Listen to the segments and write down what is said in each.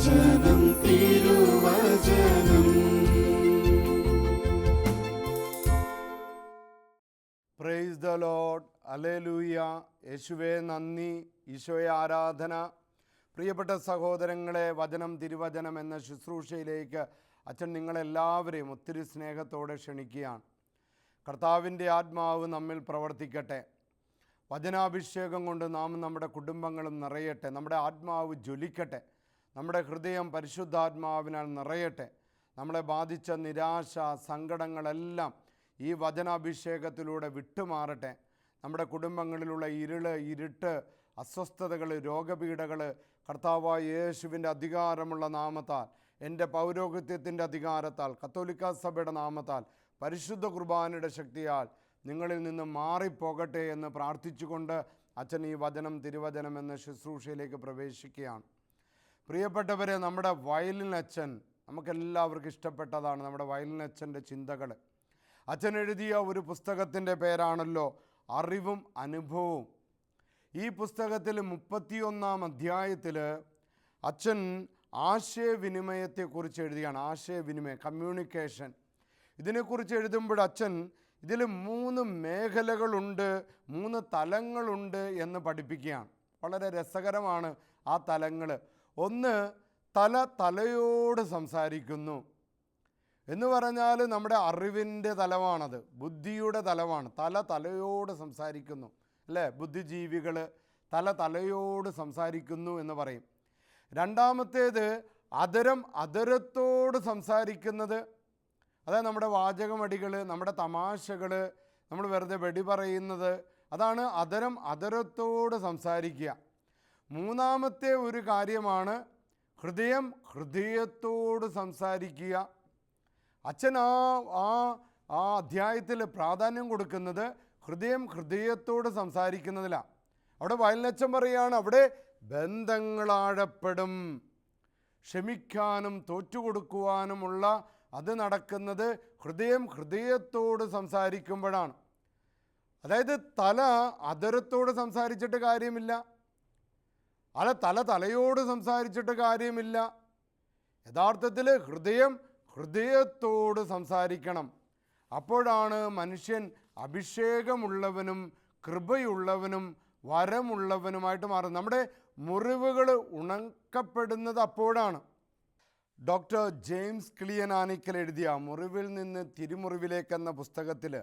തിരുവചനം. Praise the load alleluia യേശുവേ നന്ദി. ഈശോയെ ആരാധന. പ്രിയപ്പെട്ട സഹോദരങ്ങളെ വചനം തിരുവചനം എന്ന ശുശ്രൂഷയിലേക്ക് അച്ഛൻ നിങ്ങളെല്ലാവരെയും ഒത്തിരി സ്നേഹത്തോടെ ക്ഷണിക്കുകയാണ്. കർത്താവിന്റെ ആത്മാവ് നമ്മിൽ പ്രവർത്തിക്കട്ടെ. വചനാഭിഷേകം കൊണ്ട് നാം നമ്മുടെ കുടുംബങ്ങളും നിറയട്ടെ. നമ്മുടെ ആത്മാവ് ജ്വലിക്കട്ടെ. നമ്മുടെ ഹൃദയം പരിശുദ്ധാത്മാവിനാൽ നിറയട്ടെ. നമ്മളെ ബാധിച്ച നിരാശ സങ്കടങ്ങളെല്ലാം ഈ വചനാഭിഷേകത്തിലൂടെ വിട്ടുമാറട്ടെ. നമ്മുടെ കുടുംബങ്ങളിലുള്ള ഇരുൾ ഇരുട്ട് അസ്വസ്ഥതകൾ രോഗപീഠകൾ കർത്താവായ യേശുവിന്റെ അധികാരമുള്ള നാമത്താൽ എന്റെ പൗരോഹിത്യത്തിന്റെ അധികാരത്താൽ കത്തോലിക്ക സഭയുടെ നാമത്താൽ പരിശുദ്ധ കുർബാനയുടെ ശക്തിയാൽ നിങ്ങളിൽ നിന്ന് മാറിപ്പോകട്ടെ എന്ന് പ്രാർത്ഥിച്ചുകൊണ്ട് അച്ഛൻ ഈ വചനം തിരുവചനം എന്ന ശുശ്രൂഷയിലേക്ക് പ്രവേശിക്കുകയാണ്. പ്രിയപ്പെട്ടവരെ നമ്മുടെ വയലിൻ അച്ഛൻ നമുക്കെല്ലാവർക്കും ഇഷ്ടപ്പെട്ടതാണ്. നമ്മുടെ വയലിൻ അച്ഛന്റെ ചിന്തകൾ അച്ഛൻ എഴുതിയ ഒരു പുസ്തകത്തിന്റെ പേരാണല്ലോ അറിവും അനുഭവവും. ഈ പുസ്തകത്തിൽ മുപ്പത്തിയൊന്നാം അധ്യായത്തിൽ അച്ഛൻ ആശയവിനിമയത്തെക്കുറിച്ച് എഴുതിയാണ് ആശയവിനിമയം കമ്മ്യൂണിക്കേഷൻ. ഇതിനെക്കുറിച്ച് എഴുതുമ്പോൾ അച്ഛൻ ഇതിൽ മൂന്ന് മേഖലകളുണ്ട് മൂന്ന് തലങ്ങളുണ്ട് എന്ന് പഠിപ്പിക്കുകയാണ്. വളരെ രസകരമാണ് ആ തലങ്ങൾ ഒന്ന് തല തലയോട് സംസാരിക്കുന്നു. എന്ന് പറഞ്ഞാൽ നമ്മുടെ അറിവിന്റെ തലമാണത് ബുദ്ധിയുടെ തലമാണ് തല തലയോട് സംസാരിക്കുന്നു. അല്ലേ? ബുദ്ധിജീവികൾ തല തലയോട് സംസാരിക്കുന്നു എന്ന് പറയും. രണ്ടാമത്തേത് അതരം അതരത്തോട് സംസാരിക്കുന്നത്. അതായത് നമ്മുടെ വാചകമടികൾ നമ്മുടെ തമാശകൾ നമ്മൾ വെറുതെ വെടി പറയുന്നത്. അതാണ് അതരം അതരത്തോട് സംസാരിക്കുക. മൂന്നാമത്തെ ഒരു കാര്യമാണ് ഹൃദയം ഹൃദയത്തോട് സംസാരിക്കുക. അച്ഛൻ ആ ആ ആ അധ്യായത്തിൽ പ്രാധാന്യം കൊടുക്കുന്നത് ഹൃദയം ഹൃദയത്തോട് സംസാരിക്കുന്നതിലാണ് അവിടെ വയലച്ചൻ പറയുകയാണ് അവിടെ ബന്ധങ്ങളാഴപ്പെടും. ക്ഷമിക്കാനും തോറ്റുകൊടുക്കുവാനുമുള്ള അത് നടക്കുന്നത് ഹൃദയം ഹൃദയത്തോട് സംസാരിക്കുമ്പോഴാണ്. അതായത് തല അതരത്തോട് സംസാരിച്ചിട്ട് കാര്യമില്ല. അല്ല തല തലയോട് സംസാരിച്ചിട്ട് കാര്യമില്ല. യഥാർത്ഥത്തിൽ ഹൃദയം ഹൃദയത്തോട് സംസാരിക്കണം. അപ്പോഴാണ് മനുഷ്യൻ അഭിഷേകമുള്ളവനും കൃപയുള്ളവനും വരമുള്ളവനുമായിട്ട് മാറുന്നത്. നമ്മുടെ മുറിവുകൾ ഉണക്കപ്പെടുന്നത് അപ്പോഴാണ്. ഡോക്ടർ ജെയിംസ് ക്ലിയനാനിക്കൽ എഴുതിയ മുറിവിൽ നിന്ന് തിരുമുറിവിലേക്ക് എന്ന പുസ്തകത്തിൽ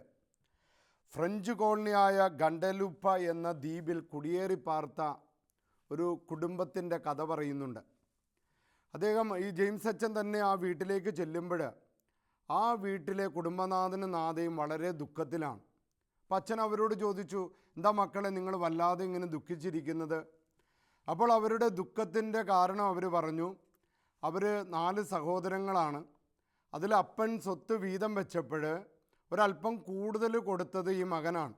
ഫ്രഞ്ച് കോളനിയായ ഗണ്ടലുപ്പ എന്ന ദ്വീപിൽ കുടിയേറി പാർത്ത ഒരു കുടുംബത്തിന്റെ കഥ പറയുന്നുണ്ട്. അദ്ദേഹം ഈ ജെയിംസ് അച്ഛൻ തന്നെ ആ വീട്ടിലേക്ക് ചെല്ലുമ്പോൾ ആ വീട്ടിലെ കുടുംബനാഥനും നാഥയും വളരെ ദുഃഖത്തിലാണ്. അപ്പം അച്ഛൻ അവരോട് ചോദിച്ചു എന്താ മക്കളെ നിങ്ങൾ വല്ലാതെ ഇങ്ങനെ ദുഃഖിച്ചിരിക്കുന്നത്? അപ്പോൾ അവരുടെ ദുഃഖത്തിന്റെ കാരണം അവർ പറഞ്ഞു അവർ നാല് സഹോദരങ്ങളാണ്. അതിൽ അപ്പൻ സ്വത്ത് വീതം വെച്ചപ്പോൾ ഒരല്പം കൂടുതൽ കൊടുത്തത് ഈ മകനാണ്.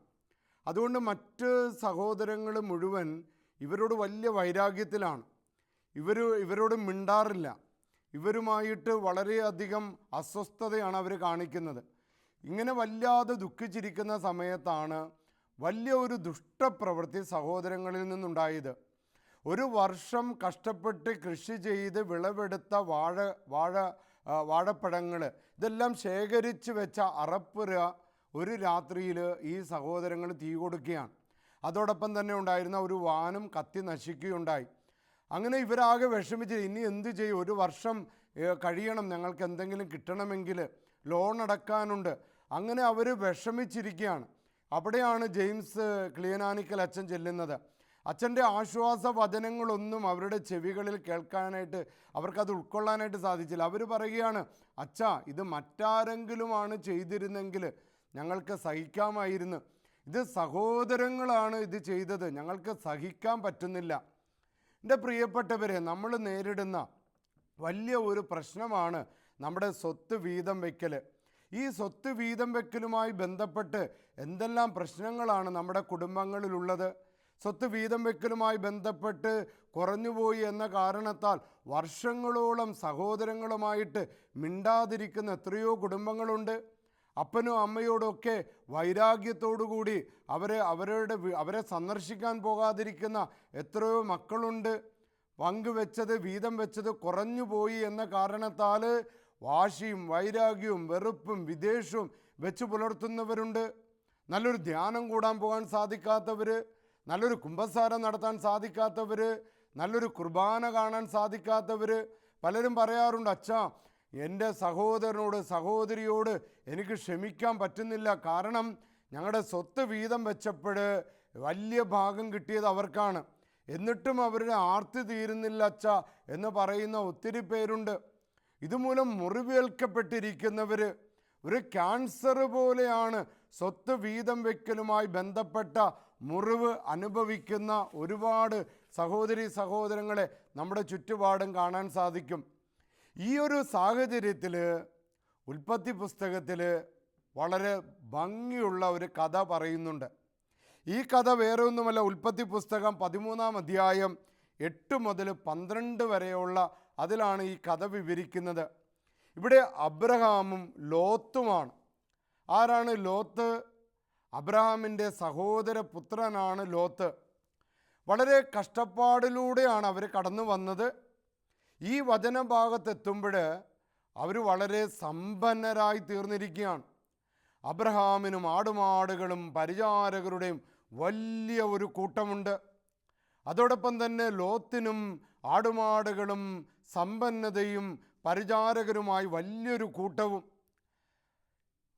അതുകൊണ്ട് മറ്റ് സഹോദരങ്ങൾ മുഴുവൻ ഇവരോട് വലിയ വൈരാഗ്യത്തിലാണ്. ഇവർ ഇവരോട് മിണ്ടാറില്ല. ഇവരുമായിട്ട് വളരെയധികം അസ്വസ്ഥതയാണ് അവർ കാണിക്കുന്നത്. ഇങ്ങനെ വല്ലാതെ ദുഃഖിച്ചിരിക്കുന്ന സമയത്താണ് വലിയ ഒരു ദുഷ്ടപ്രവൃത്തി സഹോദരങ്ങളിൽ നിന്നുണ്ടായത്. ഒരു വർഷം കഷ്ടപ്പെട്ട് കൃഷി ചെയ്ത് വിളവെടുത്ത വാഴ വാഴ വാഴപ്പഴങ്ങൾ ഇതെല്ലാം ശേഖരിച്ച് വെച്ച അറപ്പുര ഒരു രാത്രിയിൽ ഈ സഹോദരങ്ങൾ തീ കൊടുക്കുകയാണ്. അതോടൊപ്പം തന്നെ ഉണ്ടായിരുന്ന ഒരു വാനും കത്തി നശിക്കുകയുണ്ടായി. അങ്ങനെ ഇവരാകെ വിഷമിച്ച് ഇനി എന്ത് ചെയ്യും? ഒരു വർഷം കഴിയണം. ഞങ്ങൾക്ക് എന്തെങ്കിലും കിട്ടണമെങ്കിൽ ലോൺ അടക്കാനുണ്ട്. അങ്ങനെ അവർ വിഷമിച്ചിരിക്കുകയാണ്. അവിടെയാണ് ജെയിംസ് ക്ലിയനാനിക്കൽ അച്ഛൻ ചെല്ലുന്നത്. അച്ഛന്റെ ആശ്വാസ വചനങ്ങളൊന്നും അവരുടെ ചെവികളിൽ കേൾക്കാനായിട്ട് അവർക്കത് ഉൾക്കൊള്ളാനായിട്ട് സാധിച്ചില്ല. അവർ പറയുകയാണ് അച്ഛാ ഇത് മറ്റാരെങ്കിലുമാണ് ചെയ്തിരുന്നെങ്കിൽ ഞങ്ങൾക്ക് സഹിക്കാമായിരുന്നു. ഇത് സഹോദരങ്ങളാണ് ഇത് ചെയ്തത്. ഞങ്ങൾക്ക് സഹിക്കാൻ പറ്റുന്നില്ല. എന്റെ പ്രിയപ്പെട്ടവരെ നമ്മൾ നേരിടുന്ന വലിയ ഒരു പ്രശ്നമാണ് നമ്മുടെ സ്വത്ത് വീതം വയ്ക്കൽ ഈ സ്വത്ത് വീതം വെക്കലുമായി ബന്ധപ്പെട്ട് എന്തെല്ലാം പ്രശ്നങ്ങളാണ് നമ്മുടെ കുടുംബങ്ങളിലുള്ളത്? സ്വത്ത് വീതം വെക്കലുമായി ബന്ധപ്പെട്ട് കുറഞ്ഞുപോയി എന്ന കാരണത്താൽ വർഷങ്ങളോളം സഹോദരങ്ങളുമായിട്ട് മിണ്ടാതിരിക്കുന്ന എത്രയോ കുടുംബങ്ങളുണ്ട്. അപ്പനും അമ്മയോടൊക്കെ വൈരാഗ്യത്തോടുകൂടി അവരെ അവരുടെ അവരെ സന്ദർശിക്കാൻ പോകാതിരിക്കുന്ന എത്രയോ മക്കളുണ്ട്. പങ്കുവെച്ചത് വീതം വെച്ചത് കുറഞ്ഞു പോയി എന്ന കാരണത്താൽ വാശിയും വൈരാഗ്യവും വെറുപ്പും വിദേശവും വെച്ച് പുലർത്തുന്നവരുണ്ട്. നല്ലൊരു ധ്യാനം കൂടാൻ പോകാൻ സാധിക്കാത്തവർ നല്ലൊരു കുംഭസാരം നടത്താൻ സാധിക്കാത്തവർ നല്ലൊരു കുർബാന കാണാൻ സാധിക്കാത്തവർ പലരും പറയാറുണ്ട് അച്ഛാ എന്റെ സഹോദരനോട് സഹോദരിയോട് എനിക്ക് ക്ഷമിക്കാൻ പറ്റുന്നില്ല. കാരണം ഞങ്ങളുടെ സ്വത്ത് വീതം വെച്ചപ്പോൾ വലിയ ഭാഗം കിട്ടിയത് അവർക്കാണ്. എന്നിട്ടും അവരുടെ ആർത്തി തീരുന്നില്ല അച്ഛ എന്ന് പറയുന്ന ഒത്തിരി പേരുണ്ട്. ഇതുമൂലം മുറിവേൽക്കപ്പെട്ടിരിക്കുന്നവർ ഒരു ക്യാൻസർ പോലെയാണ് സ്വത്ത് വീതം വെക്കലുമായി ബന്ധപ്പെട്ട മുറിവ് അനുഭവിക്കുന്ന ഒരുപാട് സഹോദരി സഹോദരങ്ങളെ നമ്മുടെ ചുറ്റുപാടും കാണാൻ സാധിക്കും. ഈ ഒരു സാഹചര്യത്തിൽ ഉൽപ്പത്തി പുസ്തകത്തിൽ വളരെ ഭംഗിയുള്ള ഒരു കഥ പറയുന്നുണ്ട്. ഈ കഥ വേറെ ഒന്നുമല്ല ഉൽപ്പത്തി പുസ്തകം പതിമൂന്നാം അധ്യായം എട്ട് മുതൽ പന്ത്രണ്ട് വരെയുള്ള അതിലാണ് ഈ കഥ വിവരിക്കുന്നത്. ഇവിടെ അബ്രഹാമും ലോത്തുമാണ്. ആരാണ് ലോത്ത്? അബ്രഹാമിന്റെ സഹോദര പുത്രനാണ് ലോത്ത്. വളരെ കഷ്ടപ്പാടിലൂടെയാണ് അവർ കടന്നു വന്നത് ഈ വചനഭാഗത്തെത്തുമ്പോൾ അവർ വളരെ സമ്പന്നരായി തീർന്നിരിക്കുകയാണ്. അബ്രഹാമിനും ആടുമാടുകളും പരിചാരകരുടെയും വലിയ ഒരു കൂട്ടമുണ്ട്. അതോടൊപ്പം തന്നെ ലോത്തിനും ആടുമാടുകളും സമ്പന്നതയും പരിചാരകരുമായി വലിയൊരു കൂട്ടവും.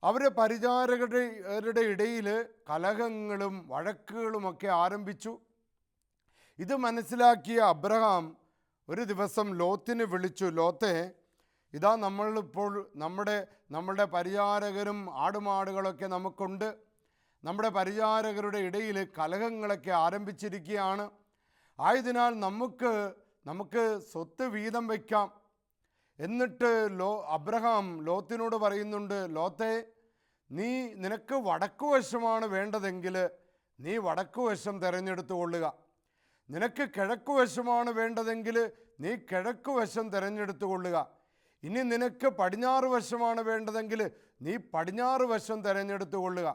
അവരെ പരിചാരകരുടെ ഇടയിൽ കലഹങ്ങളും വഴക്കുകളുമൊക്കെ ആരംഭിച്ചു. ഇത് മനസ്സിലാക്കിയ അബ്രഹാം ഒരു ദിവസം ലോത്തിന് വിളിച്ചു ലോത്തെ ഇതാ നമ്മളിപ്പോൾ നമ്മുടെ നമ്മുടെ പരിചാരകരും ആടുമാടുകളൊക്കെ നമുക്കുണ്ട്. നമ്മുടെ പരിചാരകരുടെ ഇടയിൽ കലഹങ്ങളൊക്കെ ആരംഭിച്ചിരിക്കുകയാണ്. ആയതിനാൽ നമുക്ക് നമുക്ക് സ്വത്ത് വീതം വയ്ക്കാം. എന്നിട്ട് ലോ അബ്രഹാം ലോത്തിനോട് പറയുന്നുണ്ട് ലോത്തെ നീ നിനക്ക് വടക്കുവശമാണ് വേണ്ടതെങ്കിൽ നീ വടക്കുവശം തിരഞ്ഞെടുത്തു നിനക്ക് കിഴക്കുവശമാണ് വേണ്ടതെങ്കിൽ നീ കിഴക്കുവശം തിരഞ്ഞെടുത്തു കൊള്ളുക ഇനി നിനക്ക് പടിഞ്ഞാറ് വശമാണ് വേണ്ടതെങ്കിൽ നീ പടിഞ്ഞാറ് വശം തിരഞ്ഞെടുത്തു കൊള്ളുക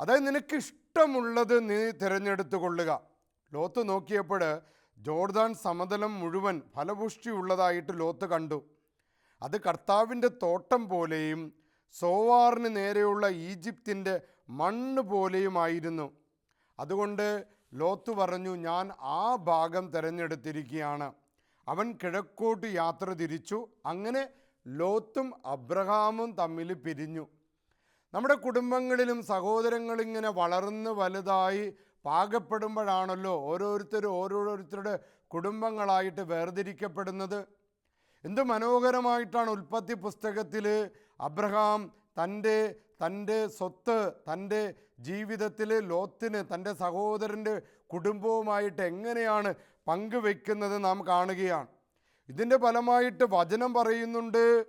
അതായത് നിനക്ക് ഇഷ്ടമുള്ളത് നീ തിരഞ്ഞെടുത്തു കൊള്ളുക ലോത്ത് നോക്കിയപ്പോൾ ജോർദാൻ സമതലം മുഴുവൻ ഫലപുഷ്ടിയുള്ളതായിട്ട് ലോത്ത് കണ്ടു. അത് കർത്താവിന്റെ തോട്ടം പോലെയും സോവാറിന് നേരെയുള്ള ഈജിപ്തിന്റെ മണ്ണ് പോലെയുമായിരുന്നു. അതുകൊണ്ട് ലോത്ത് പറഞ്ഞു ഞാൻ ആ ഭാഗം തിരഞ്ഞെടുത്തിരിക്കുകയാണ്. അവൻ കിഴക്കോട്ട് യാത്ര തിരിച്ചു. അങ്ങനെ ലോത്തും അബ്രഹാമും തമ്മിൽ പിരിഞ്ഞു. നമ്മുടെ കുടുംബങ്ങളിലും സഹോദരങ്ങളിങ്ങനെ വളർന്ന് വലുതായി പാകപ്പെടുമ്പോഴാണല്ലോ ഓരോരുത്തരും ഓരോരുത്തരുടെ കുടുംബങ്ങളായിട്ട് വേർതിരിക്കപ്പെടുന്നത്. എന്ത് മനോഹരമായിട്ടാണ് ഉൽപ്പത്തി പുസ്തകത്തിൽ അബ്രഹാം തന്റെ തന്റെ സ്വത്ത് തന്റെ ജീവിതത്തിൽ ലോത്തിന് തന്റെ സഹോദരന്റെ കുടുംബവുമായിട്ട് എങ്ങനെയാണ് പങ്കുവെക്കുന്നത് നാം കാണുകയാണ്. ഇതിന്റെ ഫലമായിട്ട് വചനം പറയുന്നുണ്ട്.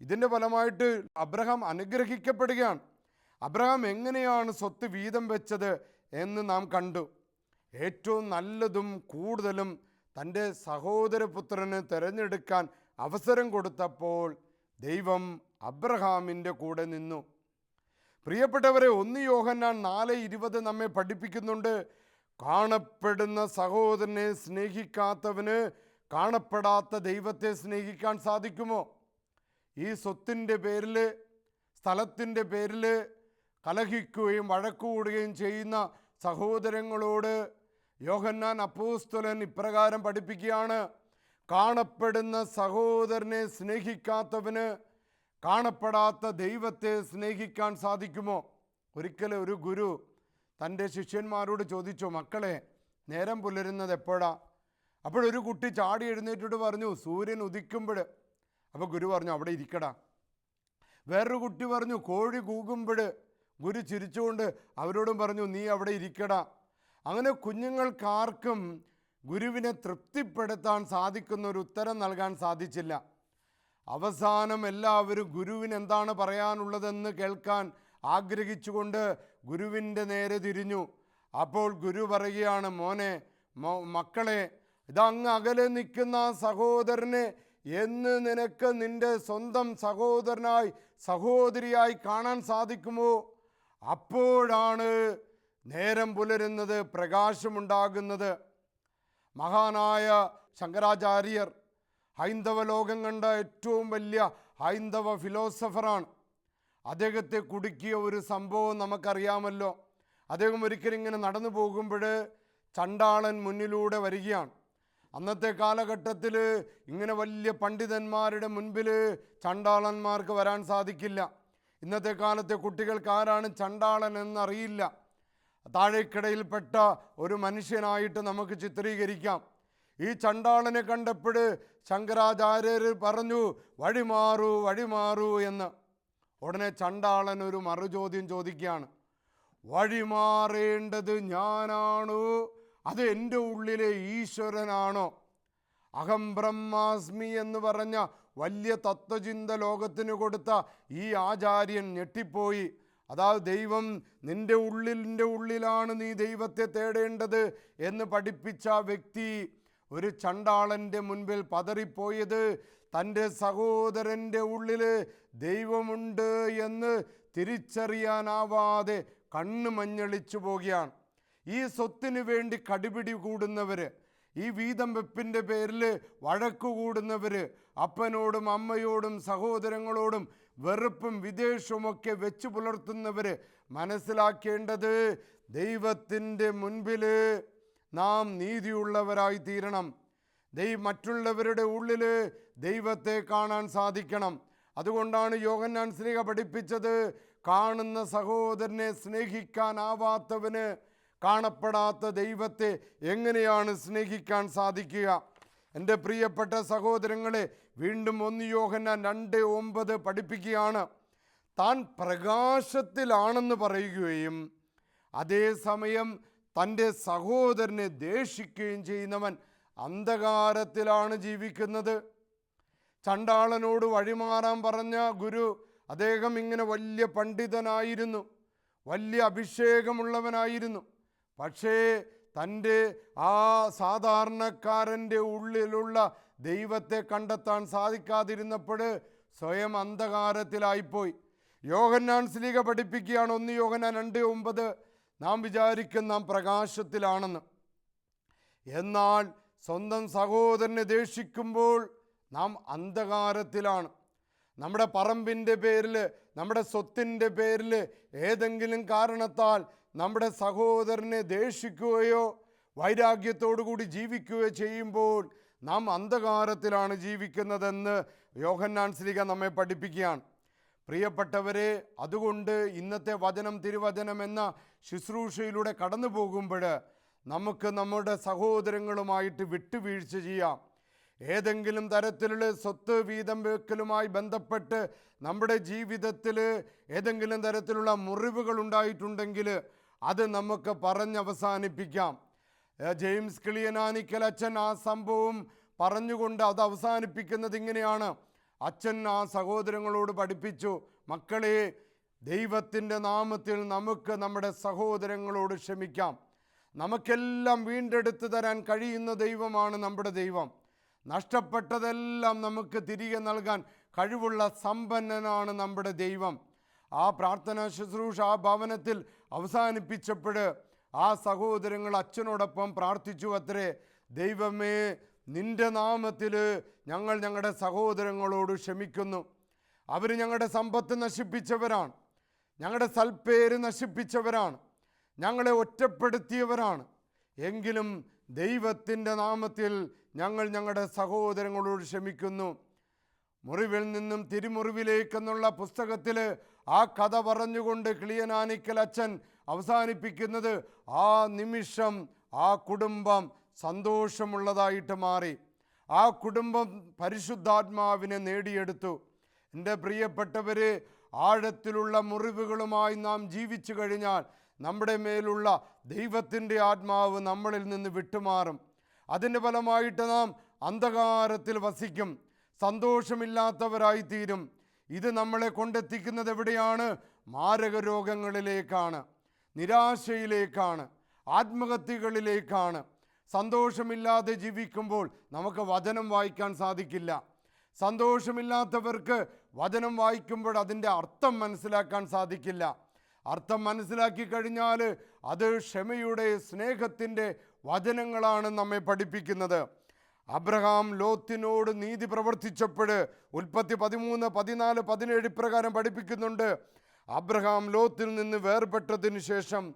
ഇതിന്റെ ഫലമായിട്ട് അബ്രഹാം അനുഗ്രഹിക്കപ്പെടുകയാണ്. അബ്രഹാം എങ്ങനെയാണ് സ്വത്ത് വീതം വെച്ചത് എന്ന് നാം കണ്ടു. ഏറ്റവും നല്ലതും കൂടുതലും തന്റെ സഹോദരപുത്രന് തിരഞ്ഞെടുക്കാൻ അവസരം കൊടുത്തപ്പോൾ ദൈവം അബ്രഹാമിന്റെ കൂടെ നിന്നു. പ്രിയപ്പെട്ടവരെ ഒന്ന് യോഹന്നാൻ നാല് ഇരുപത് നമ്മെ പഠിപ്പിക്കുന്നുണ്ട്. കാണപ്പെടുന്ന സഹോദരനെ സ്നേഹിക്കാത്തവന് കാണപ്പെടാത്ത ദൈവത്തെ സ്നേഹിക്കാൻ സാധിക്കുമോ? ഈ സ്വത്തിന്റെ പേരിൽ സ്ഥലത്തിന്റെ പേരിൽ കലഹിക്കുകയും വഴക്കുകൂടുകയും ചെയ്യുന്ന സഹോദരങ്ങളോട് യോഹന്നാൻ അപ്പോസ്തലൻ ഇപ്രകാരം പഠിപ്പിക്കുകയാണ്. കാണപ്പെടുന്ന സഹോദരനെ സ്നേഹിക്കാത്തവന് കാണപ്പെടാത്ത ദൈവത്തെ സ്നേഹിക്കാൻ സാധിക്കുമോ? ഒരിക്കലും ഒരു ഗുരു തന്റെ ശിഷ്യന്മാരോട് ചോദിച്ചു മക്കളെ നേരം പുലരുന്നത് എപ്പോഴാ? അപ്പോഴൊരു കുട്ടി ചാടി എഴുന്നേറ്റിട്ട് പറഞ്ഞു സൂര്യൻ ഉദിക്കുമ്പോൾ. അപ്പോൾ ഗുരു പറഞ്ഞു അവിടെ ഇരിക്കടാ. വേറൊരു കുട്ടി പറഞ്ഞു കോഴി കൂകുമ്പോൾ. ഗുരു ചിരിച്ചുകൊണ്ട് അവരോടും പറഞ്ഞു നീ അവിടെ ഇരിക്കടാ. അങ്ങനെ കുഞ്ഞുങ്ങൾക്കാർക്കും ഗുരുവിനെ തൃപ്തിപ്പെടുത്താൻ സാധിക്കുന്ന ഒരു ഉത്തരം നൽകാൻ സാധിച്ചില്ല. അവസാനം എല്ലാവരും ഗുരുവിന് എന്താണ് പറയാനുള്ളതെന്ന് കേൾക്കാൻ ആഗ്രഹിച്ചുകൊണ്ട് ഗുരുവിന്റെ നേരെ തിരിഞ്ഞു. അപ്പോൾ ഗുരു പറയുകയാണ് മോനെ മക്കളെ ഇതങ്ങ് അകലെ നിൽക്കുന്ന സഹോദരനെ എന്ന് നിനക്ക് നിന്റെ സ്വന്തം സഹോദരനായി സഹോദരിയായി കാണാൻ സാധിക്കുമോ? അപ്പോഴാണ് നേരം പുലരുന്നത് പ്രകാശമുണ്ടാകുന്നത്. മഹാനായ ശങ്കരാചാര്യർ ഹൈന്ദവ ലോകം കണ്ട ഏറ്റവും വലിയ ഹൈന്ദവ ഫിലോസഫറാണ്. അദ്ദേഹത്തെ കുടുക്കിയ ഒരു സംഭവം നമുക്കറിയാമല്ലോ. അദ്ദേഹം ഒരിക്കലും ഇങ്ങനെ നടന്നു പോകുമ്പോൾ ചണ്ടാളൻ മുന്നിലൂടെ വരികയാണ്. അന്നത്തെ കാലഘട്ടത്തിൽ ഇങ്ങനെ വലിയ പണ്ഡിതന്മാരുടെ മുൻപിൽ ചണ്ടാളന്മാർക്ക് വരാൻ സാധിക്കില്ല. ഇന്നത്തെ കാലത്തെ കുട്ടികൾക്ക് ആരാണ് ചണ്ടാളൻ എന്നറിയില്ല. താഴേക്കിടയിൽപ്പെട്ട ഒരു മനുഷ്യനായിട്ട് നമുക്ക് ചിത്രീകരിക്കാം. ഈ ചണ്ടാളനെ കണ്ടപ്പോൾ ശങ്കരാചാര്യർ പറഞ്ഞു വഴിമാറൂ വഴിമാറൂ എന്ന്. ഉടനെ ചണ്ടാളൻ ഒരു മറുചോദ്യം ചോദിക്കുകയാണ് വഴിമാറേണ്ടത് ഞാനാണോ? അത് എന്റെ ഉള്ളിലെ ഈശ്വരനാണോ? അഹം ബ്രഹ്മാസ്മി എന്ന് പറഞ്ഞ വലിയ തത്വചിന്ത ലോകത്തിന് കൊടുത്ത ഈ ആചാര്യൻ ഞെട്ടിപ്പോയി. അതായത് ദൈവം നിന്റെ ഉള്ളിലിന്റെ ഉള്ളിലാണ് നീ ദൈവത്തെ തേടേണ്ടത് എന്ന് പഠിപ്പിച്ച വ്യക്തി ഒരു ചണ്ടാളന്റെ മുൻപിൽ പതറിപ്പോയത് തന്റെ സഹോദരന്റെ ഉള്ളിൽ ദൈവമുണ്ട് എന്ന് തിരിച്ചറിയാനാവാതെ കണ്ണ് മഞ്ഞളിച്ചു പോകുകയാണ് ഈ സ്വത്തിന് വേണ്ടി കടിപിടി കൂടുന്നവർ ഈ വീതം വെപ്പിന്റെ പേരിൽ വഴക്കു കൂടുന്നവർ അപ്പനോടും അമ്മയോടും സഹോദരങ്ങളോടും വെറുപ്പും വിദേഷവുമൊക്കെ വെച്ച് പുലർത്തുന്നവർ മനസ്സിലാക്കേണ്ടത് ദൈവത്തിന്റെ മുൻപിൽ നാം നീതിയുള്ളവരായി തീരണം. ദൈ മറ്റുള്ളവരുടെ ഉള്ളിൽ ദൈവത്തെ കാണാൻ സാധിക്കണം. അതുകൊണ്ടാണ് യോഹന്നാൻ സ്നേഹ പഠിപ്പിച്ചത് കാണുന്ന സഹോദരനെ സ്നേഹിക്കാനാവാത്തവന് കാണപ്പെടാത്ത ദൈവത്തെ എങ്ങനെയാണ് സ്നേഹിക്കാൻ സാധിക്കുക? എന്റെ പ്രിയപ്പെട്ട സഹോദരങ്ങളെ വീണ്ടും ഒന്ന് യോഹന്നാൻ രണ്ട് ഒമ്പത് പഠിപ്പിക്കുകയാണ്. താൻ പ്രകാശത്തിലാണെന്ന് പറയുകയും അതേസമയം തന്റെ സഹോദരനെ ദേഷിക്കുകയും ചെയ്യുന്നവൻ അന്ധകാരത്തിലാണ് ജീവിക്കുന്നത്. ചണ്ടാളനോട് വഴിമാറാൻ പറഞ്ഞ ഗുരു അദ്ദേഹം ഇങ്ങനെ വലിയ പണ്ഡിതനായിരുന്നു. വലിയ അഭിഷേകമുള്ളവനായിരുന്നു. പക്ഷേ തന്റെ ആ സാധാരണക്കാരന്റെ ഉള്ളിലുള്ള ദൈവത്തെ കണ്ടെത്താൻ സാധിക്കാതിരുന്നപ്പോൾ സ്വയം അന്ധകാരത്തിലായിപ്പോയി. യോഹന്നാൻ സ്ലീഗ പഠിപ്പിക്കുകയാണ് ഒന്ന് യോഹന്നാൻ രണ്ട് ഒമ്പത്. നാം വിചാരിക്കും നാം പ്രകാശത്തിലാണെന്ന്. എന്നാൽ സ്വന്തം സഹോദരനെ ദേഷിക്കുമ്പോൾ നാം അന്ധകാരത്തിലാണ്. നമ്മുടെ പറമ്പിന്റെ പേരിൽ നമ്മുടെ സ്വത്തിന്റെ പേരിൽ ഏതെങ്കിലും കാരണത്താൽ നമ്മുടെ സഹോദരനെ ദേഷിക്കുകയോ കൂടി ജീവിക്കുകയോ ചെയ്യുമ്പോൾ നാം അന്ധകാരത്തിലാണ് ജീവിക്കുന്നതെന്ന് യോഹന്നാൻ ശ്രീക നമ്മെ പഠിപ്പിക്കുകയാണ്. പ്രിയപ്പെട്ടവരെ അതുകൊണ്ട് ഇന്നത്തെ വചനം തിരുവചനം എന്ന ശുശ്രൂഷയിലൂടെ കടന്നു പോകുമ്പോൾ നമുക്ക് നമ്മുടെ സഹോദരങ്ങളുമായിട്ട് വിട്ടുവീഴ്ച ചെയ്യാം. ഏതെങ്കിലും തരത്തിലുള്ള സ്വത്ത് വീതം വെക്കലുമായി ബന്ധപ്പെട്ട് നമ്മുടെ ജീവിതത്തിൽ ഏതെങ്കിലും തരത്തിലുള്ള മുറിവുകൾ ഉണ്ടായിട്ടുണ്ടെങ്കിൽ അത് നമുക്ക് പറഞ്ഞ് അവസാനിപ്പിക്കാം ഏ, ജെയിംസ് കിളിയനാനിക്കൽ അച്ഛൻ ആ സംഭവം പറഞ്ഞുകൊണ്ട് അത് അവസാനിപ്പിക്കുന്നത് ഇങ്ങനെയാണ്. അച്ഛൻ ആ സഹോദരങ്ങളോട് പഠിപ്പിച്ചു. മക്കളെ ദൈവത്തിന്റെ നാമത്തിൽ നമുക്ക് നമ്മുടെ സഹോദരങ്ങളോട് ക്ഷമിക്കാം. നമുക്കെല്ലാം വീണ്ടെടുത്ത് തരാൻ കഴിയുന്ന ദൈവമാണ് നമ്മുടെ ദൈവം. നഷ്ടപ്പെട്ടതെല്ലാം നമുക്ക് തിരികെ നൽകാൻ കഴിവുള്ള സമ്പന്നനാണ് നമ്മുടെ ദൈവം. ആ പ്രാർത്ഥന ശുശ്രൂഷ ആ ഭവനത്തിൽ അവസാനിപ്പിച്ചപ്പോൾ ആ സഹോദരങ്ങൾ അച്ഛനോടൊപ്പം പ്രാർത്ഥിച്ചു അത്രേ. ദൈവമേ നിന്റെ നാമത്തിൽ ഞങ്ങൾ ഞങ്ങളുടെ സഹോദരങ്ങളോട് ക്ഷമിക്കുന്നു. അവർ ഞങ്ങളുടെ സമ്പത്ത് നശിപ്പിച്ചവരാണ്. ഞങ്ങളുടെ സൽപ്പേര് നശിപ്പിച്ചവരാണ്. ഞങ്ങളെ ഒറ്റപ്പെടുത്തിയവരാണ്. എങ്കിലും ദൈവത്തിന്റെ നാമത്തിൽ ഞങ്ങൾ ഞങ്ങളുടെ സഹോദരങ്ങളോട് ക്ഷമിക്കുന്നു. മുറിവിൽ നിന്നും തിരുമുറിവിലേക്കെന്നുള്ള പുസ്തകത്തിൽ ആ കഥ പറഞ്ഞുകൊണ്ട് കിളിയനാനിക്കൽ അച്ഛൻ അവസാനിപ്പിക്കുന്നത് ആ നിമിഷം ആ കുടുംബം സന്തോഷമുള്ളതായിട്ട് മാറി. ആ കുടുംബം പരിശുദ്ധാത്മാവിനെ നേടിയെടുത്തു. എന്റെ പ്രിയപ്പെട്ടവർ ആഴത്തിലുള്ള മുറിവുകളുമായി നാം ജീവിച്ചു കഴിഞ്ഞാൽ നമ്മുടെ മേലുള്ള ദൈവത്തിന്റെ ആത്മാവ് നമ്മളിൽ നിന്ന് വിട്ടുമാറും. അതിന്റെ ഫലമായിട്ട് നാം അന്ധകാരത്തിൽ വസിക്കും. സന്തോഷമില്ലാത്തവരായിത്തീരും. ഇത് നമ്മളെ കൊണ്ടെത്തിക്കുന്നത് എവിടെയാണ്? മാരക രോഗങ്ങളിലേക്കാണ് നിരാശയിലേക്കാണ്. ആത്മഹത്യകളിലേക്കാണ്. സന്തോഷമില്ലാതെ ജീവിക്കുമ്പോൾ നമുക്ക് വചനം വായിക്കാൻ സാധിക്കില്ല. സന്തോഷമില്ലാത്തവർക്ക് വചനം വായിക്കുമ്പോൾ അതിന്റെ അർത്ഥം മനസ്സിലാക്കാൻ സാധിക്കില്ല. അർത്ഥം മനസ്സിലാക്കി കഴിഞ്ഞാൽ അത് ക്ഷമയുടെ സ്നേഹത്തിന്റെ വചനങ്ങളാണ് നമ്മെ പഠിപ്പിക്കുന്നത്. അബ്രഹാം ലോത്തിനോട് നീതി പ്രവർത്തിച്ചപ്പോൾ ഉൽപ്പത്തി പതിമൂന്ന് പതിനാല് പതിനേഴ് പ്രകാരം പഠിപ്പിക്കുന്നുണ്ട്. അബ്രഹാം ലോത്തിൽ നിന്ന് വേർപെട്ടതിന് ശേഷം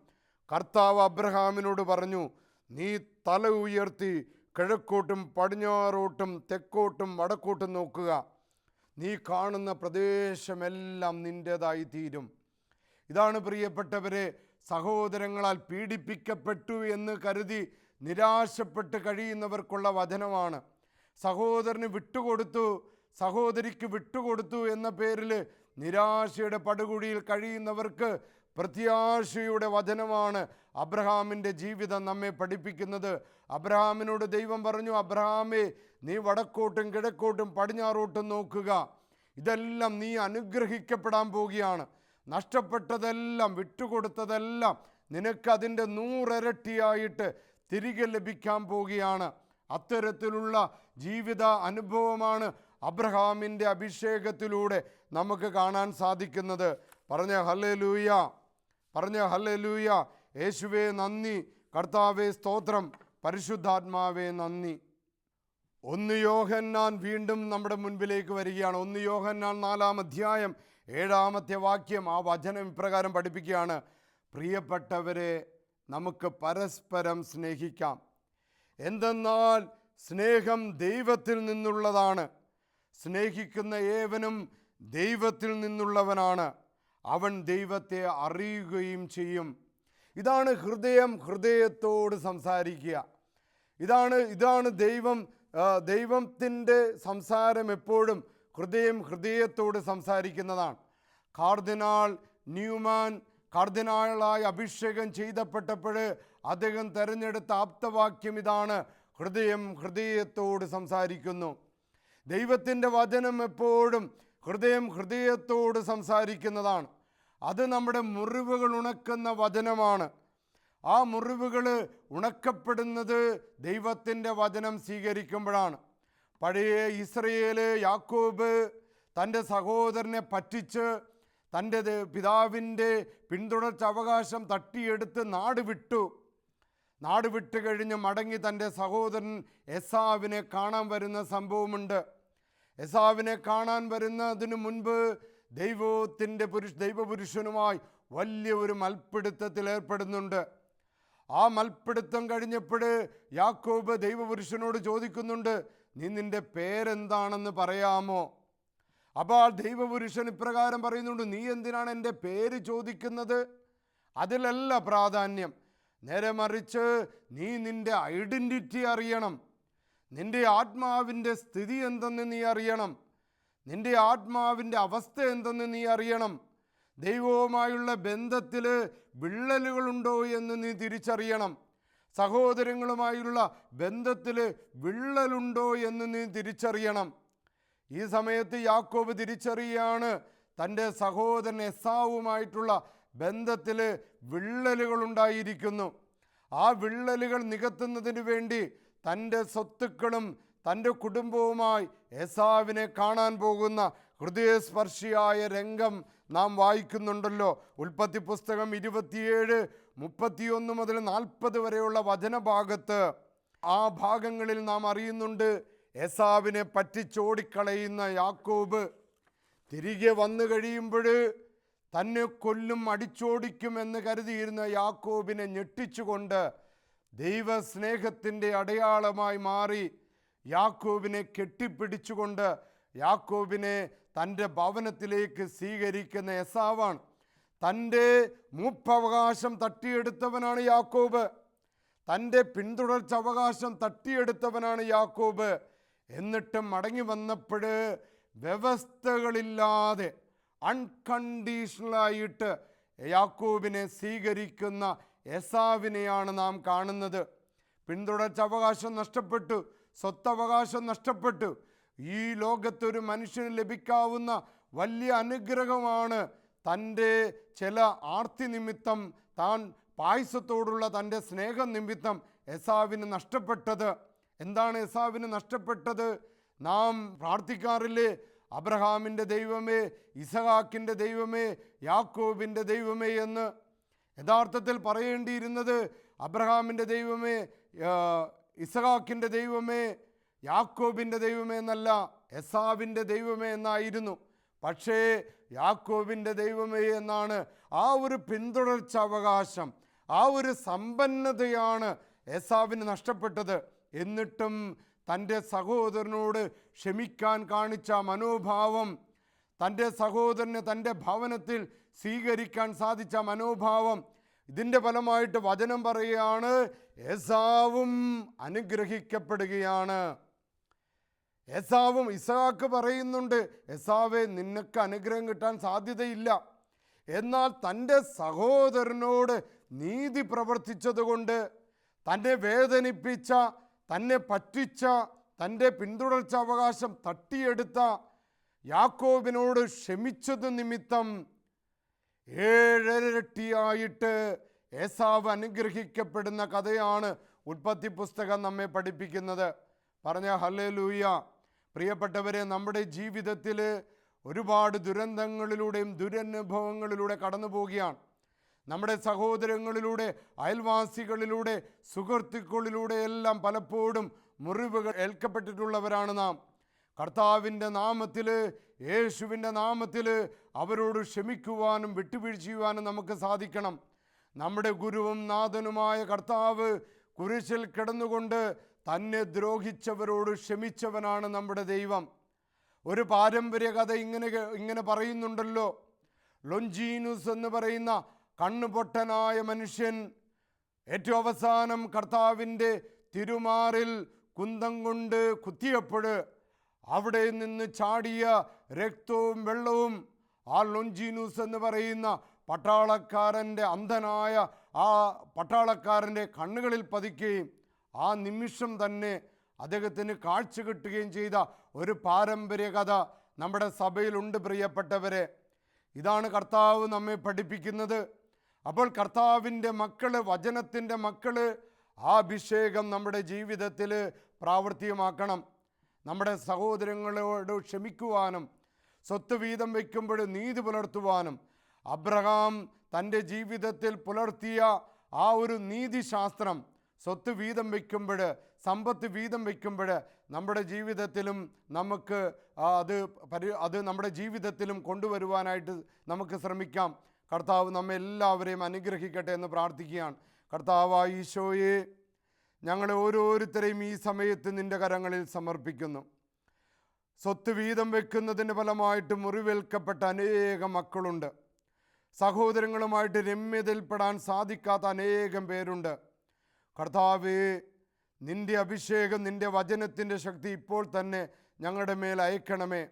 കർത്താവ് അബ്രഹാമിനോട് പറഞ്ഞു നീ തല ഉയർത്തി കിഴക്കോട്ടും പടിഞ്ഞാറോട്ടും തെക്കോട്ടും വടക്കോട്ടും നോക്കുക. നീ കാണുന്ന പ്രദേശമെല്ലാം നിന്റേതായി തീരും ഇതാണ് പ്രിയപ്പെട്ടവരെ സഹോദരങ്ങളാൽ പീഡിപ്പിക്കപ്പെട്ടു എന്ന് കരുതി നിരാശപ്പെട്ട് കഴിയുന്നവർക്കുള്ള വചനമാണ്. സഹോദരന് വിട്ടുകൊടുത്തു സഹോദരിക്ക് വിട്ടുകൊടുത്തു എന്ന പേരിൽ നിരാശയുടെ പടുകുഴിയിൽ കഴിയുന്നവർക്ക് പ്രത്യാശയുടെ വചനമാണ് അബ്രഹാമിന്റെ ജീവിതം നമ്മെ പഠിപ്പിക്കുന്നത്. അബ്രഹാമിനോട് ദൈവം പറഞ്ഞു അബ്രഹാമേ നീ വടക്കോട്ടും കിഴക്കോട്ടും പടിഞ്ഞാറോട്ടും നോക്കുക. ഇതെല്ലാം നീ അനുഗ്രഹിക്കപ്പെടാൻ പോവുകയാണ്. നഷ്ടപ്പെട്ടതെല്ലാം വിട്ടുകൊടുത്തതെല്ലാം നിനക്ക് അതിന്റെ നൂറിരട്ടിയായിട്ട് തിരികെ ലഭിക്കാൻ പോവുകയാണ്. അത്തരത്തിലുള്ള ജീവിത അനുഭവമാണ് അബ്രഹാമിന്റെ അഭിഷേകത്തിലൂടെ നമുക്ക് കാണാൻ സാധിക്കുന്നത്. പറഞ്ഞ ഹല്ലേ ലൂയ പറഞ്ഞ ഹല്ലേ ലൂയ യേശുവേ നന്ദി. കർത്താവേ സ്തോത്രം. പരിശുദ്ധാത്മാവേ നന്ദി. ഒന്ന് യോഹന്നാൻ വീണ്ടും നമ്മുടെ മുൻപിലേക്ക് വരികയാണ്. ഒന്ന് യോഹന്നാൻ നാലാം അധ്യായം ഏഴാമത്തെ വാക്യം ആ വചനം ഇപ്രകാരം പഠിപ്പിക്കുകയാണ്. പ്രിയപ്പെട്ടവരെ നമുക്ക് പരസ്പരം സ്നേഹിക്കാം. എന്തെന്നാൽ സ്നേഹം ദൈവത്തിൽ നിന്നുള്ളതാണ്. സ്നേഹിക്കുന്ന ഏവനും ദൈവത്തിൽ നിന്നുള്ളവനാണ്. അവൻ ദൈവത്തെ അറിയുകയും ചെയ്യും. ഇതാണ് ഹൃദയം ഹൃദയത്തോട് സംസാരിക്കുക. ഇതാണ് ഇതാണ് ദൈവം ദൈവത്തിന്റെ സംസാരം എപ്പോഴും ഹൃദയം ഹൃദയത്തോട് സംസാരിക്കുന്നതാണ്. കാർദിനാൾ ന്യൂമാൻ കാർദിനാളായി അഭിഷേകം ചെയ്തപ്പെട്ടപ്പോൾ അദ്ദേഹം തിരഞ്ഞെടുത്ത ആപ്തവാക്യം ഇതാണ്. ഹൃദയം ഹൃദയത്തോട് സംസാരിക്കുന്നു. ദൈവത്തിന്റെ വചനം എപ്പോഴും ഹൃദയം ഹൃദയത്തോട് സംസാരിക്കുന്നതാണ്. അത് നമ്മുടെ മുറിവുകൾ ഉണക്കുന്ന വചനമാണ്. ആ മുറിവുകൾ ഉണക്കപ്പെടുന്നത് ദൈവത്തിന്റെ വചനം സ്വീകരിക്കുമ്പോഴാണ്. പഴയ ഇസ്രയേൽ യാക്കോബ് തന്റെ സഹോദരനെ പറ്റിച്ച് തന്റെ പിതാവിന്റെ പിന്തുടർച്ച അവകാശം തട്ടിയെടുത്ത് നാട് വിട്ടു. നാട് വിട്ട് കഴിഞ്ഞ് മടങ്ങി തന്റെ സഹോദരൻ എസാവിനെ കാണാൻ വരുന്ന സംഭവമുണ്ട്. എസാവിനെ കാണാൻ വരുന്നതിന് മുൻപ് ദൈവത്തിന്റെ പുരുഷ ദൈവപുരുഷനുമായി വലിയ ഒരു മൽപ്പിടുത്തത്തിൽ ഏർപ്പെടുന്നുണ്ട്. ആ മൽപ്പിടുത്തം കഴിഞ്ഞപ്പോൾ യാക്കോബ് ദൈവപുരുഷനോട് ചോദിക്കുന്നുണ്ട് നീ നിന്റെ പേരെന്താണെന്ന് പറയാമോ? അപ്പോൾ ദൈവപുരുഷൻ ഇപ്രകാരം പറയുന്നുണ്ട് നീ എന്തിനാണ് എന്റെ പേര് ചോദിക്കുന്നത്? അതിലല്ല പ്രാധാന്യം. നേരെ മറിച്ച് നീ നിന്റെ ഐഡന്റിറ്റി അറിയണം. നിന്റെ ആത്മാവിന്റെ സ്ഥിതി എന്തെന്ന് നീ അറിയണം. നിന്റെ ആത്മാവിന്റെ അവസ്ഥ എന്തെന്ന് നീ അറിയണം. ദൈവവുമായുള്ള ബന്ധത്തിൽ വിള്ളലുകളുണ്ടോ എന്ന് നീ തിരിച്ചറിയണം. സഹോദരങ്ങളുമായുള്ള ബന്ധത്തിൽ വിള്ളലുണ്ടോ എന്ന് നീ തിരിച്ചറിയണം. ഈ സമയത്ത് യാക്കോബ് തിരിച്ചറിയാണ് തന്റെ സഹോദരൻ എസാവുമായിട്ടുള്ള ബന്ധത്തിൽ വിള്ളലുകൾ ഉണ്ടായിരിക്കുന്നു ആ വിള്ളലുകൾ നികത്തുന്നതിന് വേണ്ടി തന്റെ സ്വത്തുക്കളും തന്റെ കുടുംബവുമായി എസാവിനെ കാണാൻ പോകുന്ന ഹൃദയസ്പർശിയായ രംഗം നാം വായിക്കുന്നുണ്ടല്ലോ. ഉൽപ്പത്തി പുസ്തകം ഇരുപത്തിയേഴ് മുപ്പത്തിയൊന്ന് മുതൽ നാൽപ്പത് വരെയുള്ള വചനഭാഗത്ത് ആ ഭാഗങ്ങളിൽ നാം അറിയുന്നുണ്ട് എസാവിനെ പറ്റിച്ചോടിക്കളയുന്ന യാക്കോബ് തിരികെ വന്നു കഴിയുമ്പോൾ തന്നെ കൊല്ലും അടിച്ചോടിക്കുമെന്ന് കരുതിയിരുന്ന യാക്കോബിനെ ഞെട്ടിച്ചുകൊണ്ട് ദൈവസ്നേഹത്തിന്റെ അടയാളമായി മാറി യാക്കോബിനെ കെട്ടിപ്പിടിച്ചുകൊണ്ട് യാക്കോബിനെ തന്റെ ഭവനത്തിലേക്ക് സ്വീകരിക്കുന്ന എസാവാണ്. തന്റെ മൂപ്പവകാശം തട്ടിയെടുത്തവനാണ് യാക്കോബ്. തന്റെ പിന്തുടർച്ച അവകാശം തട്ടിയെടുത്തവനാണ് യാക്കോബ്. എന്നിട്ട് മടങ്ങി വന്നപ്പോൾ വ്യവസ്ഥകളില്ലാതെ അൺകണ്ടീഷണലായിട്ട് യാക്കോബിനെ സ്വീകരിക്കുന്ന എസാവിനെയാണ് നാം കാണുന്നത്. പിന്തുടർച്ച അവകാശം നഷ്ടപ്പെട്ടു സ്വത്തവകാശം നഷ്ടപ്പെട്ടു. ഈ ലോകത്തൊരു മനുഷ്യന് ലഭിക്കാവുന്ന വലിയ അനുഗ്രഹമാണ് തന്റെ ചില ആർത്തി നിമിത്തം താൻ പായസത്തോടുള്ള തന്റെ സ്നേഹം നിമിത്തം എസാവിന് നഷ്ടപ്പെട്ടത്. എന്താണ് എസാവിന് നഷ്ടപ്പെട്ടത്? നാം പ്രാർത്ഥിക്കാറില്ലേ അബ്രഹാമിന്റെ ദൈവമേ ഇസഹാക്കിന്റെ ദൈവമേ യാക്കോബിന്റെ ദൈവമേ എന്ന് യഥാർത്ഥത്തിൽ പറയേണ്ടിയിരുന്നത് അബ്രഹാമിന്റെ ദൈവമേ ഇസഹാക്കിന്റെ ദൈവമേ യാക്കോബിന്റെ ദൈവമേ എന്നല്ല എസാവിന്റെ ദൈവമേ എന്നായിരുന്നു. പക്ഷേ യാക്കോബിന്റെ ദൈവമേ എന്നാണ് ആ ഒരു പിന്തുടർച്ച അവകാശം ആ ഒരു സമ്പന്നതയാണ് എസാവിന് നഷ്ടപ്പെട്ടത്. എന്നിട്ടും തന്റെ സഹോദരനോട് ക്ഷമിക്കാൻ കാണിച്ച മനോഭാവം തന്റെ സഹോദരന് തന്റെ ഭവനത്തിൽ സ്വീകരിക്കാൻ സാധിച്ച മനോഭാവം ഇതിന്റെ ഫലമായിട്ട് വചനം പറയുകയാണ് എസാവും അനുഗ്രഹിക്കപ്പെടുകയാണ്. എസാവും ഇസഹാക്ക് പറയുന്നുണ്ട് എസാവെ നിനക്ക് അനുഗ്രഹം കിട്ടാൻ സാധ്യതയില്ല. എന്നാൽ തന്റെ സഹോദരനോട് നീതി പ്രവർത്തിച്ചതുകൊണ്ട് തന്നെ വേദനിപ്പിച്ച തന്നെ പറ്റിച്ച തന്റെ പിന്തുടർച്ച അവകാശം തട്ടിയെടുത്ത യാക്കോബിനോട് ക്ഷമിച്ചത് നിമിത്തം ഏഴരട്ടിയായിട്ട് ഏസാവ് അനുഗ്രഹിക്കപ്പെടുന്ന കഥയാണ് ഉൽപ്പത്തി പുസ്തകം നമ്മെ പഠിപ്പിക്കുന്നത്. പറഞ്ഞ ഹല്ലേലൂയ. പ്രിയപ്പെട്ടവരെ നമ്മുടെ ജീവിതത്തിൽ ഒരുപാട് ദുരന്തങ്ങളിലൂടെയും ദുരനുഭവങ്ങളിലൂടെ കടന്നു പോവുകയാണ് നമ്മുടെ സഹോദരങ്ങളിലൂടെ അയൽവാസികളിലൂടെ സുഹൃത്തുക്കളിലൂടെ എല്ലാം പലപ്പോഴും മുറിവുകൾ ഏൽക്കപ്പെട്ടിട്ടുള്ളവരാണ് നാം. കർത്താവിന്റെ നാമത്തിൽ യേശുവിന്റെ നാമത്തിൽ അവരോട് ക്ഷമിക്കുവാനും വിട്ടുവീഴ്ചയുവാനും നമുക്ക് സാധിക്കണം. നമ്മുടെ ഗുരുവും നാഥനുമായ കർത്താവ് കുരിശിൽ കിടന്നുകൊണ്ട് തന്നെ ദ്രോഹിച്ചവരോട് ക്ഷമിച്ചവനാണ് നമ്മുടെ ദൈവം. ഒരു പാരമ്പര്യ കഥ ഇങ്ങനെ ഇങ്ങനെ പറയുന്നുണ്ടല്ലോ. ലൊഞ്ചീനുസ് എന്ന് പറയുന്ന കണ്ണുപൊട്ടനായ മനുഷ്യൻ. ഏറ്റവും അവസാനം കർത്താവിന്റെ തിരുമാറിൽ കുന്തം കൊണ്ട് കുത്തിയപ്പോൾ അവിടെ നിന്ന് ചാടിയ രക്തവും വെള്ളവും ആ ലൊഞ്ചീനൂസ് എന്ന് പറയുന്ന പട്ടാളക്കാരന്റെ അന്ധനായ ആ പട്ടാളക്കാരന്റെ കണ്ണുകളിൽ പതിക്കുകയും ആ നിമിഷം തന്നെ അദ്ദേഹത്തിന് കാഴ്ച കിട്ടുകയും ചെയ്ത ഒരു പാരമ്പര്യ കഥ നമ്മുടെ സഭയിലുണ്ട് പ്രിയപ്പെട്ടവരെ. ഇതാണ് കർത്താവ് നമ്മെ പഠിപ്പിക്കുന്നത്. അപ്പോൾ കർത്താവിന്റെ മക്കൾ വചനത്തിന്റെ മക്കൾ ആ അഭിഷേകം നമ്മുടെ ജീവിതത്തിൽ പ്രാവർത്തികമാക്കണം. നമ്മുടെ സഹോദരങ്ങളോട് ക്ഷമിക്കുവാനും സ്വത്ത് വീതം വയ്ക്കുമ്പോൾ നീതി പുലർത്തുവാനും അബ്രഹാം തന്റെ ജീവിതത്തിൽ പുലർത്തിയ ആ ഒരു നീതിശാസ്ത്രം സ്വത്ത് വീതം വയ്ക്കുമ്പോൾ സമ്പത്ത് വീതം വയ്ക്കുമ്പോൾ നമ്മുടെ ജീവിതത്തിലും നമുക്ക് അത് പരി അത് നമ്മുടെ ജീവിതത്തിലും കൊണ്ടുവരുവാനായിട്ട് നമുക്ക് ശ്രമിക്കാം. കർത്താവ് നമ്മെ എല്ലാവരെയും അനുഗ്രഹിക്കട്ടെ എന്ന് പ്രാർത്ഥിക്കുകയാണ്. കർത്താവ് ഈശോയെ ഞങ്ങളെ ഓരോരുത്തരെയും ഈ സമയത്ത് നിന്റെ കരങ്ങളിൽ സമർപ്പിക്കുന്നു. സ്വത്ത് വീതം വെക്കുന്നതിന്റെ ഫലമായിട്ട് മുറിവേൽക്കപ്പെട്ട അനേകം മക്കളുണ്ട്. സഹോദരങ്ങളുമായിട്ട് രമ്യതയിൽപ്പെടാൻ സാധിക്കാത്ത അനേകം പേരുണ്ട്. കർത്താവേ നിന്റെ അഭിഷേകം നിന്റെ വചനത്തിന്റെ ശക്തി ഇപ്പോൾ തന്നെ ഞങ്ങളുടെ മേൽ അയക്കണമേ.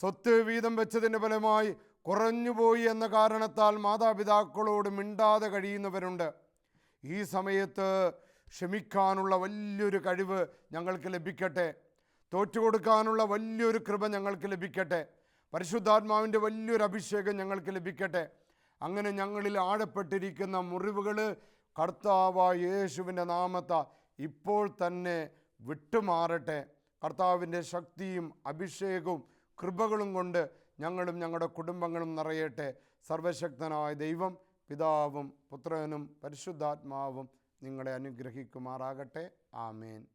സ്വത്ത് വീതം വെച്ചതിന്റെ ഫലമായി കുറഞ്ഞുപോയി എന്ന കാരണത്താൽ മാതാപിതാക്കളോട് മിണ്ടാതെ കഴിയുന്നവരുണ്ട്. ഈ സമയത്ത് ക്ഷമിക്കാനുള്ള വലിയൊരു കഴിവ് ഞങ്ങൾക്ക് ലഭിക്കട്ടെ. തോറ്റുകൊടുക്കാനുള്ള വലിയൊരു കൃപ ഞങ്ങൾക്ക് ലഭിക്കട്ടെ. പരിശുദ്ധാത്മാവിന്റെ വലിയൊരു അഭിഷേകം ഞങ്ങൾക്ക് ലഭിക്കട്ടെ. അങ്ങനെ ഞങ്ങളിൽ ആഴപ്പെട്ടിരിക്കുന്ന മുറിവുകൾ കർത്താവ യേശുവിന്റെ നാമത്ത ഇപ്പോൾ തന്നെ വിട്ടുമാറട്ടെ. കർത്താവിന്റെ ശക്തിയും അഭിഷേകവും കൃപകളും കൊണ്ട് ഞങ്ങളും ഞങ്ങളുടെ കുടുംബങ്ങളും നിറയട്ടെ. സർവശക്തനായ ദൈവം പിതാവും പുത്രനും പരിശുദ്ധാത്മാവും നിങ്ങളെ അനുഗ്രഹിക്കുമാറാകട്ടെ. ആമേൻ.